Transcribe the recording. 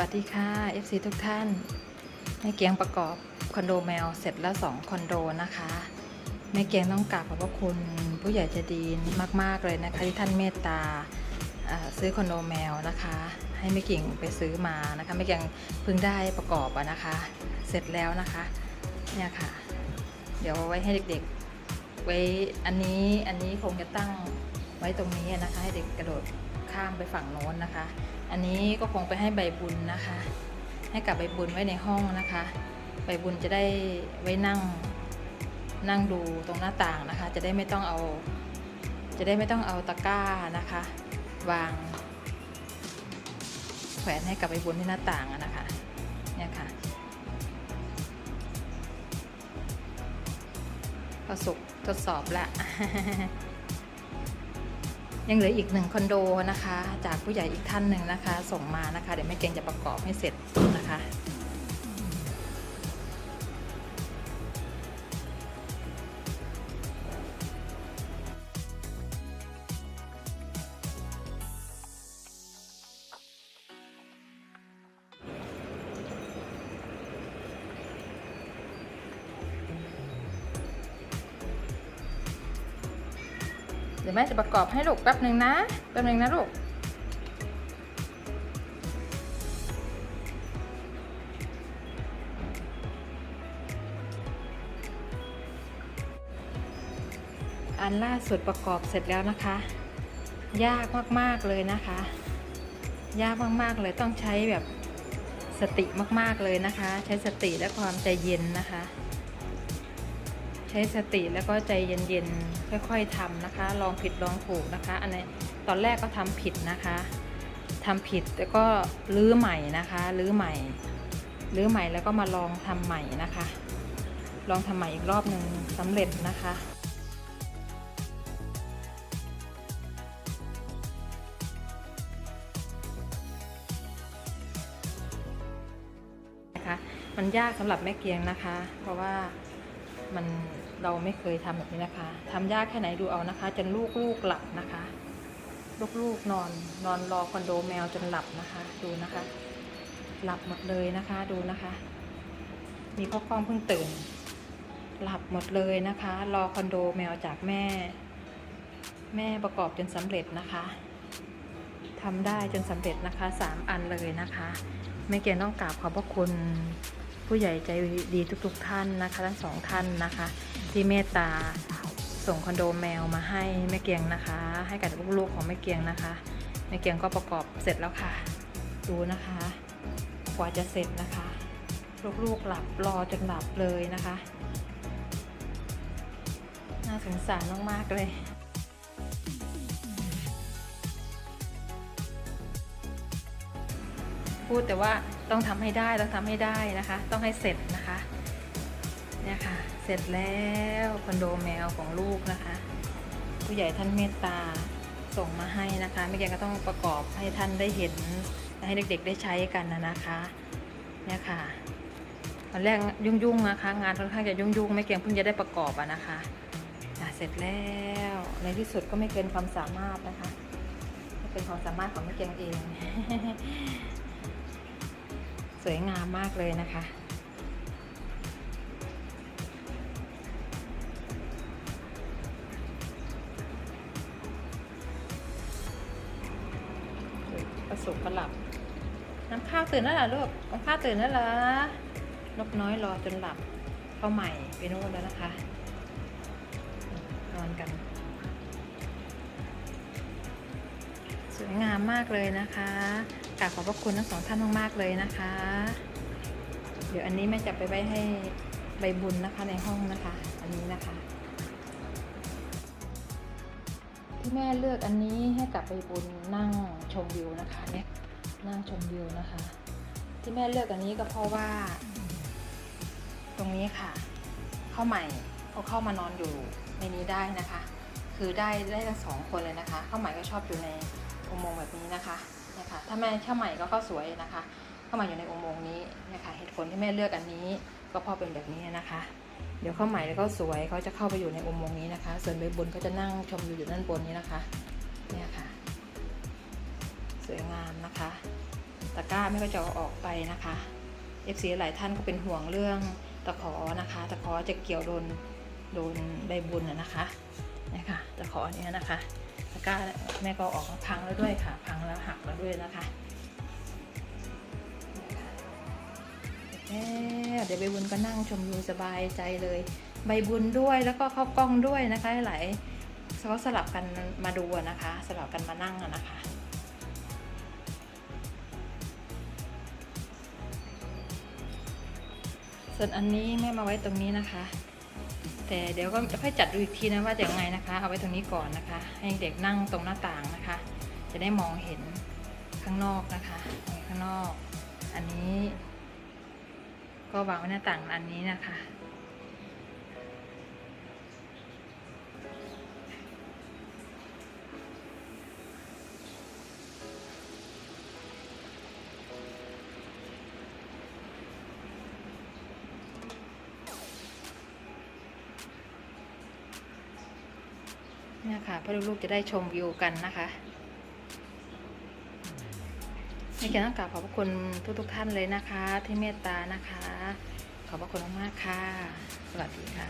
วัสดีค่ะ FC ทุกท่านแม่เกียงประกอบคอนโดแมวเสร็จแล้ว2คอนโดนะคะแม่เกียงต้องกราบขอบพระคุณผู้ใหญ่ใจดีมาก ๆ เลยนะคะที่ท่านเมตตาอ่าซื้อคอนโดแมวนะคะ ให้แม่เกียงไปซื้อมานะคะแม่เกียงเพิ่งได้ประกอบอะนะคะ เสร็จแล้วนะคะเนี่ยค่ะ เดี๋ยวไว้ให้เด็กๆ ไว้อันนี้อันนี้คงจะตั้งไว้ตรงนี้นะคะ ให้เด็กกระโดด ข้ามไปฝั่งโน้นนะคะ อันนี้ก็คงไปให้ใบบุญนะคะ ให้กับใบบุญไว้ในห้องนะคะ ใบบุญจะได้ไว้นั่งนั่งดูตรงหน้าต่างนะคะ จะได้ไม่ต้องเอา จะได้ไม่ต้องเอาตะกร้านะคะ วาง แขวนให้กับใบบุญที่หน้าต่างนะคะเนี่ยค่ะประสบทดสอบละ ยังเหลืออีกหนึ่งคอนโดนะคะ จากผู้ใหญ่อีกท่านหนึ่งนะคะ ส่งมานะคะ เดี๋ยวแม่เก่งจะประกอบให้เสร็จนะคะ ดี๋ยวแม่จะประกอบให้ลูกแป๊บหนึ่งนะ แป๊บหนึ่งนะลูก อันล่าสุดประกอบเสร็จแล้วนะคะ ยากมากๆเลยนะคะ ยากมากๆเลยต้องใช้แบบสติมากๆเลยนะคะ ใช้สติและความใจเย็นนะคะ ใช้สติแล้วก็ใจเย็นๆ ค่อยๆทำนะคะ ลองผิดลองถูกนะคะ อันนี้ตอนแรกก็ทำผิดนะคะทำผิดแล้วก็รื้อใหม่นะคะรื้อใหม่รื้อใหม่แล้วก็มาลองทำใหม่นะคะ ลองทำใหม่อีกรอบหนึ่งสำเร็จนะคะนะคะมันยากสำหรับแม่เกียงนะคะ เพราะว่ามัน เราไม่เคยทำแบบนี้นะคะทำยากแค่ไหนดูเอานะคะ จนลูกลูกหลับนะคะ ลูกๆนอนนอนรอคอนโดแมวจนหลับนะคะ ดูนะคะ หลับหมดเลยนะคะ ดูนะคะ มีพ่อกล้องเพิ่งตื่น หลับหมดเลยนะคะ รอคอนโดแมวจากแม่ แม่ประกอบจนสำเร็จนะคะทำได้จนสำเร็จนะคะสามอันเลยนะคะ แม่เกียงต้องกราบขอบพระคุณผู้ใหญ่ใจดีทุก ๆ ท่านนะคะทั้งสองท่านนะคะ ที่เมตตาส่งคอนโดแมวมาให้แม่เกียงนะคะ ให้กับลูกๆของแม่เกียงนะคะแม่เกียงก็ประกอบเสร็จแล้วค่ะ ดูนะคะ กว่าจะเสร็จนะคะ ลูกๆหลับรอจนหลับเลยนะคะ น่าสงสารมากๆเลย พูดแต่ว่าต้องทำให้ได้ต้องทำให้ได้นะคะ ต้องให้เสร็จนะคะเนี่ยค่ะเสร็จแล้วคอนโดแมวของลูกนะคะ ผู้ใหญ่ท่านเมตตาส่งมาให้นะคะไม่แกก็ต้องประกอบให้ท่านได้เห็นให้เด็กๆได้ใช้กันนะนะคะเนี่ยค่ะตอนแรกยุ่งๆนะคะ งานค่อนข้างจะยุ่งๆไม่เกียงเพิ่งจะได้ประกอบอะนะคะอ่เสร็จแล้วในที่สุดก็ไม่เกินความสามารถนะคะไม่เป็นความสามารถของแม่เกียงเอง สวยงามมากเลยนะคะประสุกประหลับ น้ำข้าวตื่นแล้วเหรอลูก น้ำข้าวตื่นแล้วเหรอนกน้อยรอจนหลับ เข้าใหม่ไปโน่นแล้วนะคะ นอนกัน สวยงามมากเลยนะคะ กราบขอบพระคุณทั้งสองท่านมากๆเลยนะคะ เดี๋ยวอันนี้แม่จะไปไว้ให้ใบบุญนะคะในห้องนะคะ อันนี้นะคะ ที่แม่เลือกอันนี้ให้กับใบบุญนั่งชมวิวนะคะเนี่ยนั่งชมวิวนะคะ ที่แม่เลือกอันนี้ก็เพราะว่า ตรงนี้ค่ะ เข้าใหม่เขาเข้ามานอนอยู่ในนี้ได้นะคะ คือได้ได้ทั้งสองคนเลยนะคะ เข้าใหม่ก็ชอบอยู่ในอุโมงค์แบบนี้นะคะ นี่ยค่ะถ้าแม่เข้าใหม่ก็ก็สวยนะคะเข้ามาอยู่ในอุโมงค์นี้เนี่ยค่ะเหตุผลที่แม่เลือกอันนี้ก็เพราะเป็นแบบนี้นะคะ เดี๋ยวเข้าใหม่แล้วก็สวยเขาจะเข้าไปอยู่ในอุโมงค์นี้นะคะ ส่วนใบบุญก็จะนั่งชมวิวอยู่ด้านบนนี้นะคะเนี่ยค่ะ สวยงามนะคะตะกร้าแม่ก็จะออกไปนะคะ FC หลายท่านก็เป็นห่วงเรื่องตะขอนะคะ ตะขอจะเกี่ยวโดนโดนใบบุญนะนะคะเนี่ยค่ะตะขอเนี้ยนะคะะกร้าแม่ก็ออกมาพังแล้วด้วยค่ะ พังแล้วหักแล้วด้วยนะคะเดี๋ยวใบบุญก็นั่งชมวิวสบายใจเลย ใบบุญด้วยแล้วก็เข้ากล้องด้วยนะคะหลายเขาสลับกันมาดูนะคะ สลับกันมานั่งนะคะส่วนอันนี้แม่มาไว้ตรงนี้นะคะ แต่เดี๋ยวก็จะค่อยจัดดูอีกทีนะว่าจะยังไงนะคะ เอาไว้ตรงนี้ก่อนนะคะ ให้เด็กนั่งตรงหน้าต่างนะคะ จะได้มองเห็นข้างนอกนะคะข้างนอก อันนี้ ก็วางไว้หน้าต่างอันนี้นะคะ เนี่ยค่ะเพื่อลูกๆจะได้ชมวิวกันนะคะในการต้องกราบขอบพระคุณทุกๆท่านเลยนะคะ ที่เมตตานะคะ ขอบพระคุณมากๆค่ะ สวัสดีค่ะ